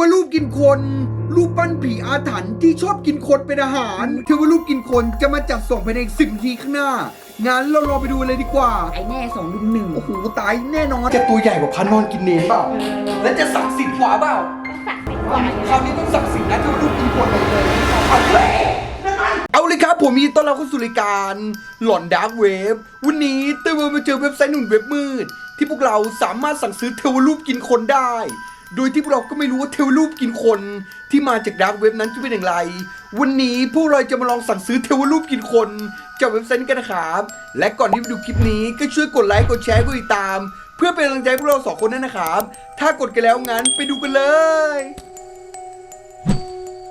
วรูปกินคน รูปปั้นผีอาถรรพ์ที่ชอบกินคนเป็นอาหาร เทวรูปกินคนจะมาจัดส่งภายในสิบนาทีข้างหน้า งั้นเรารอไปดูเลยดีกว่า ไอ้แน่สองลุมหนึ่งโอ้โหตายแน่นอน จะตัวใหญ่กว่าพันนอนกินเนนเปล่า และจะศักดิ์สิทธิ์กว่าเปล่าสักเป็นกว่าคราวนี้ต้องศักดิ์สิทธิ์นะเทวรูปกินคนเลยเอาเลยเอาเลยครับผมมีต้อนรับเข้าสู่รายการหลอนดาร์กเว็บวันนี้เต้ยมาเจอเว็บไซต์หนุนเว็บมืด ที่พวกเราสามารถสั่งซื้อเทวรูปกินคนได้ โดยที่พวกเราก็ไม่รู้ว่าเทวรูปกินคนที่มาจากดาร์กเว็บนั้นจะเป็นอย่างไร วันนี้พวกเราจะมาลองสั่งซื้อเทวรูปกินคนจากเว็บไซต์นี้กันนะครับ และก่อนที่ไปดูคลิปนี้ก็ช่วยกดไลค์กดแชร์กดติดตาม เพื่อเป็นกำลังใจให้พวกเราสองคนด้วยนะครับ ถ้ากดกันแล้วงั้นไปดูกันเลย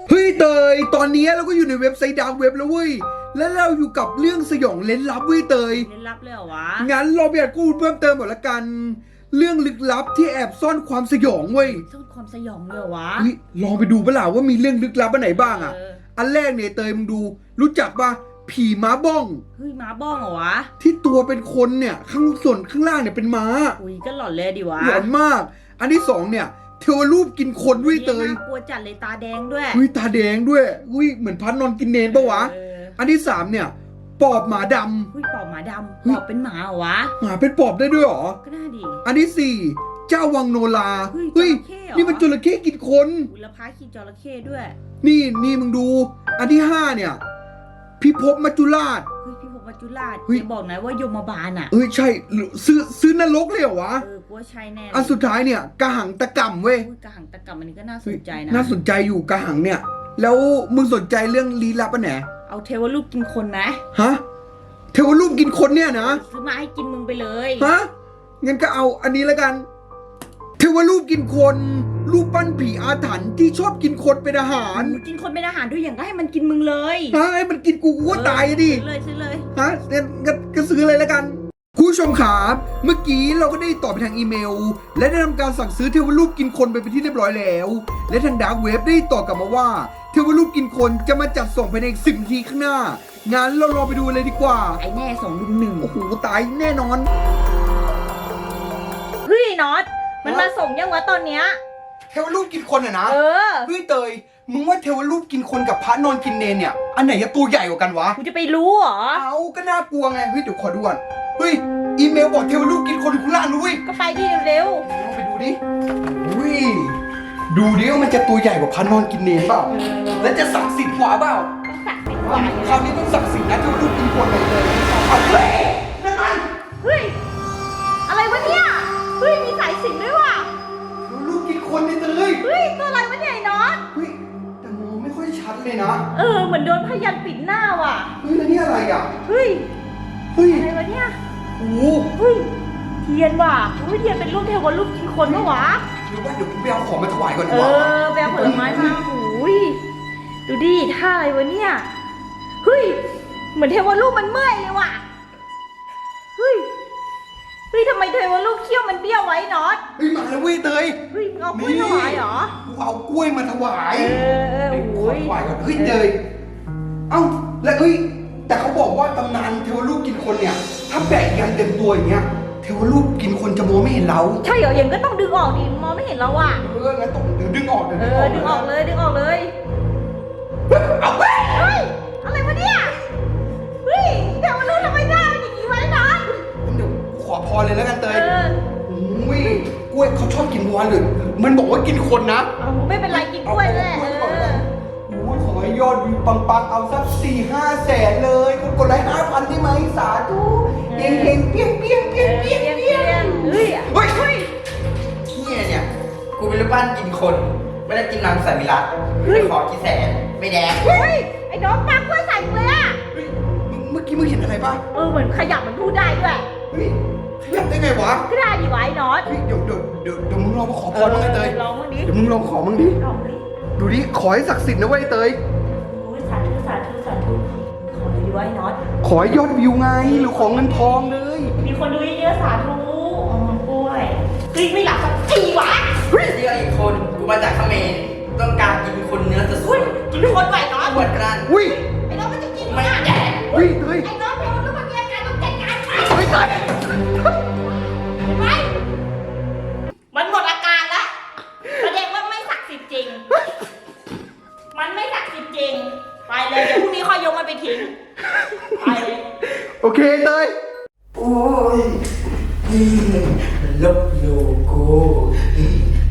เฮ้ยเตย ตอนนี้เราก็อยู่ในเว็บไซต์ดาร์กเว็บแล้วเว้ย และเราอยู่กับเรื่องสยองเล้นลับเว้ยเตย เล่นลับเลยเหรอวะ งั้นเราไปอ่านข้อมูลเพิ่มเติมหมดละกัน เรื่องลึกลับที่แอบซ่อนความสยองเว้ยซ่อนความสยองเลยเหรอวะเฮ้ยลองไปดูเปะล่าว่ามีเรื่องลึกลับอันไหนบ้างอะเอออันแรกเนี่ยเตยมึงดู รู้จักปะผีม้าบ้อง เฮ้ยม้าบ้องเหรอวะ ที่ตัวเป็นคนเนี่ยข้างส่วนข้างล่างเนี่ยเป็นม้าอุ้ยก็หลอนเลยดิวะหลอนมาก อันที่สองเนี่ย เทวรูปกินคนเว้ยเตยน่ากลัวจัดเลยตาแดงด้วยเฮ้ยตาแดงด้วยเฮ้ยเหมือนพันนอนกินเนนปะวะ เอออันที่สามเนี่ย ปอบหมาดำเฮ้ยปอบหมาดำเฮ้ยปอบเป็นหมาเหรอวะ หมาเป็นปอบได้ด้วยเหรอ ก็น่าดี อันที่สี่เจ้าวังโนลา เฮ้ยจระเข้เหรอนี่มันจระเข้กินคนอุยแลวพาขี่จระเข้ด้วย นี่นี่มึงดู อันที่ห้าเนี่ยพิภพมัจจุราชเฮ้ยพี่ผมวัจจุราชเฮ้ยอย่าบอกนะว่ายมบาลอะเอ้ยใช่หรือซื้อซื้อนรกเลยเหรอวะ เออกูว่าใช่แน่เลยอันสุดท้ายเนี่ยกระหังตะก่ำเว้ยอุ้ยกระหังตะกรรมอันนี้ก็น่าสเฮ้ยนใจนะ น่าสนใจอยู่กระหังเนี่ย แล้วมึงสนใจเรื่องลี้ลับอันไหน เอาเทวรูปกินคนนะฮะเทวรูปกินคนเนี่ยนะซื้อมาให้กินมึงไปเลยฮะงั้นก็เอาอันนี้แล้วกัน เทวรูปกินคน รูปปั้นผีอาถรรพ์ที่ชอบกินคนเป็นอาหารกินคนเป็นอาหารด้วยอย่างก็ให้มันกินมึงเลยฮะให้มันกินกูกูก็ตายอะดิซื้อเลยซื้อเลยฮะงั้นงั้นก็ซื้อเลยแล้วกันคุณผู้ชมครับเมื่อกี้เราก็ได้ตอบไปทางอีเมล และได้ทำการสั่งซื้อเทวรูปกินคนไปเป็นที่เรียบร้อยแล้ว และทางดาร์กเว็บได้ตอบกลับมาว่าเทวรูปกินคนจะมาจัดส่งภายในสิบนาทีข้างหน้างั้นเรารอไปดูเลยดีกว่า ไอ้แน่สองลุมหนึ่งโอ้โหตายแน่นอน เฮ้ยน็อตมันมาส่งยังวะตอนเนี้ย เทวรูปกินคนอะนะเออเฮ้ยเตย มึงว่าเทวรูปกินคนกับพระนอนกินเนนเนี่ย อันไหนจะตัวใหญ่กว่ากันวะ กูจะไปรู้เหรอ เอาก็น่ากลัวไง เฮ้ยเดี๋ยวขอดูก่อนเฮ้ย อีเมลบอกเทวรูปกินคนอยู่ข้างล่างนะเว้ย ดูดิว่ามันจะตัวใหญ่กว่าพระนอนกินเนนเปล่า และจะศักดิ์สิทธิ์กว่าเปล่าๆสักเป็นกว่าคราวนี้ต้องศักดิ์สิทธิ์นะเทวรูปกินคนเลยเลยเอาเลยนั่นมันเฮ้ย อะไรวะเนี่ย เฮ้ย มีสายสิญจนด้วยว่ะเทวรูปกินคนเลยเตยเฮ้ย ตัวอะไรวะเนี่ยไอ้น็อตเฮ้ยแต่มองไม่ค่อยชัดเลยนะเออ เหมือนโดนพยันปิดหน้าว่ะ เฮ้ยแล้วนี่อะไรอะเฮ้ย เฮ้ยอะไรวะเนี่ย โอ้โหเฮ้ย เทียนว่ะเฮ้ยเทียนเป็นรูปเทวรูปกินคนปะวะ หรือว่าเดี๋ยวกูไปเอาของมาถวายก่อนดีเอกว่าอไปเอาผลไม้มาหูยดูดิท่าอะไรวะเนี่ย เฮ้ย เหมือนเทวรูปมันเมื่อยเลยว่ะ เฮ้ย เฮ้ยทำไมเทวรูปเขี้ยวมันเบี้ยวไว้น็อตเฮ้ยมาแล้วเว้ยเตย เฮ้ยมึงเอากล้วยถวายเหรอ กูเอากล้วยมาถวายเออเออเฮ้ยขโอ้อยถวายก่อนเฮ้ยเตยเอ้าแล้วเฮ้ยแต่เขาบอกว่าตำนานเทวรูปกินคนเนี่ย ถ้าแบกยันเต็มตัวอย่างเงี้ยเทวรูปกินคนจะมองไม่เห็นเราใช่เหรอยังก็ต้องดึงออกดิมองไม่เห็นเราอะเอองั้นต้องเดี๋ยวดึงออกเดี๋ยวเอดึงอออกดึงออกเลยดึงออกเลยเอาไปเฮ้ยอะไรวะเนี่ยเฮ้ยเทวรูปทำไมหน้าเป็นอย่างนี้วะน็อตเดี๋ยวขอพรเลยแล้วกันเตเอยออุ้ยกล้วยเขาชอบกินวันหรือมันบอกว่ากินคนนะ เอาไม่เป็นไรกินกล้วยแหละเออโอ้ ยขอให้ยอดวิวปังๆ เอาสักสี่ห้าแสนเลยคนกดไลค์ห้าพันได้ไหมสาธุเฮงเฮงๆเปี้ยงเปี้ยงเปี้ยงเปี้ยงเปี้ยงเฮ้ยเฮ้ยเฮ้ยเฮียเนี่ยกูเป็นรูปปั้นกินคน ไม่ได้กินนางสามิรัตไม่ขอกี่แสนไม่แดกเฮ้ยไอ้น้องปากกล้วยใส่มึงเลยอะเฮ้ยมึงเมื่อกี้มึงเห็นอะไรป่ะเออเหมือนขยับมันพูดได้ด้วยเฮ้ยขยับได้ไงวะก็ได้ดีไวะไอ้น็อตเฮ้ยเดี๋ยวเดี๋ยวเดี๋ยวเดี๋ยวมึงลองมาขอพรมึงไอ้เตยลองมึงดิเดี๋ยวมึงลองขอมึงดิลองดิดูดิขอให้ศักดิ์สิทธิ์นะเว้ยเตย ขอเลยดีไวะไอ้น็อตขอให้ยอดวิวไงหรือของเงินทองเลย มีคนดูเยอะๆสาธุอ๋อกล้วยเฮ้ยไม่หลับสักทีวะเฮ้ยเรียกอีกคนกูมาจากเขมรต้องการกินคนเนื้อสอุ้ยดกินคนไหวน็อตๆปวดกรันอุ้ยไอ้น็อตมันจะกินไม่อะแดกเฮ้ยเตยไอ้น็อต นี้ค่อยยกมันไปทิ้ง ไปเลย โอเคเตย โอ้ยมันลบหลู่กู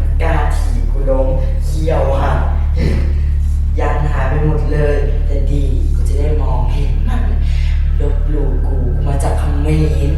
มันกล้าถีบกูลงเขี้ยวอะยันหายไปหมดเลย แต่ดีกูจะได้มองเห็นมัน ลบหลู่กูกูมาจากคำเขมรกูต้องกิน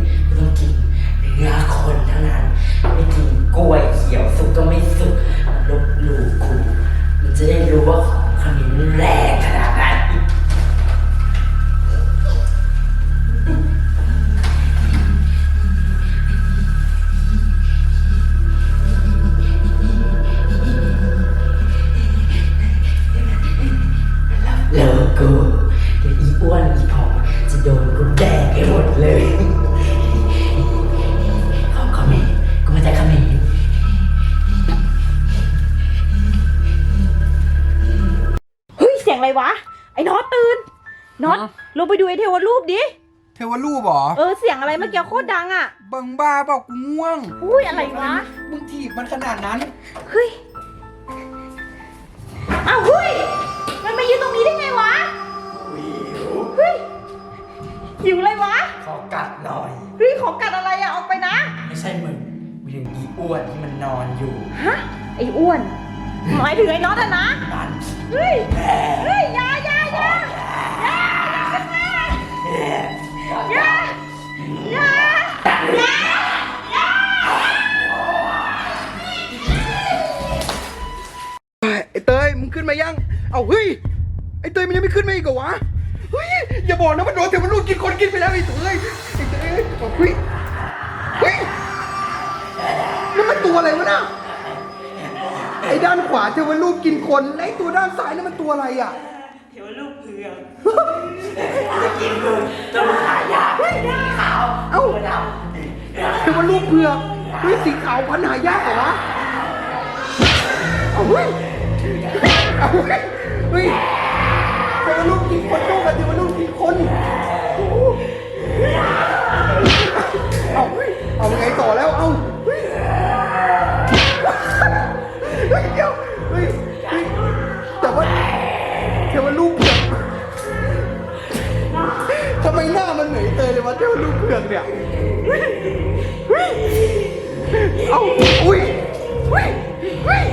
วะ ไอ้น็อตตื่นน็อตลงไปดูไอ้เทวรูปดิ เทวรูปเหรอ เออเสียงอะไรเมื่อกี้โคตรดังอะ บังบ้าเปล่ากูง่วงอุ้ยอะไรวะ มึงถีบมันขนาดนั้น เฮ้ย อ้าวเฮ้ย มันมายืนตรงนี้ได้ไงวะเฮ้ยหิวอะไรวะ ขอกัดหน่อย เฮ้ยของกัดอะไรอะออกไปนะ ไม่ใช่มึงมีถึงอีอ้วนที่มันนอนอยู่ฮะ ไอ้อ้วนหมายถึงไอ้น็อตอะนะบ้านเฮ้ยเฮ้ยอยาอย กินคนกินไปแล้วไอ้เตยไอ้เตยเอาเฮ้ยเฮ้ยนั่นมันตัวอะไรวะน่ะไอ้ด้านขวาเทวรูปกินคนและไอ้ตัวด้านซ้ายนั่นมันตัวอะไรอะเดี๋ยวลูกเผือกจะกินมึงจะมาหายากขาวเอ้าดเทวรูปเผือกเฮ้ยสีขาวพันธุ์หายากเหรอวะเอาเฮ้ยเอาเฮ้ยเฮ้ยเทวรูปกินคนสู้กับเทวรูปกินคนโอ้โห เอาเอาไงต่อแล้ว เอาเฮ้ยเฮ้ยเดี๋ยวเฮ้ยเฮ้ยแต่ว่าเทวรูปเผือกทำไมหน้ามันเหมือนเตยเลยวะเทวรูปเผือกเนี่ยเฮ้ยเอ้ยเอาอุ้ยเฮ้ยเฮ้ย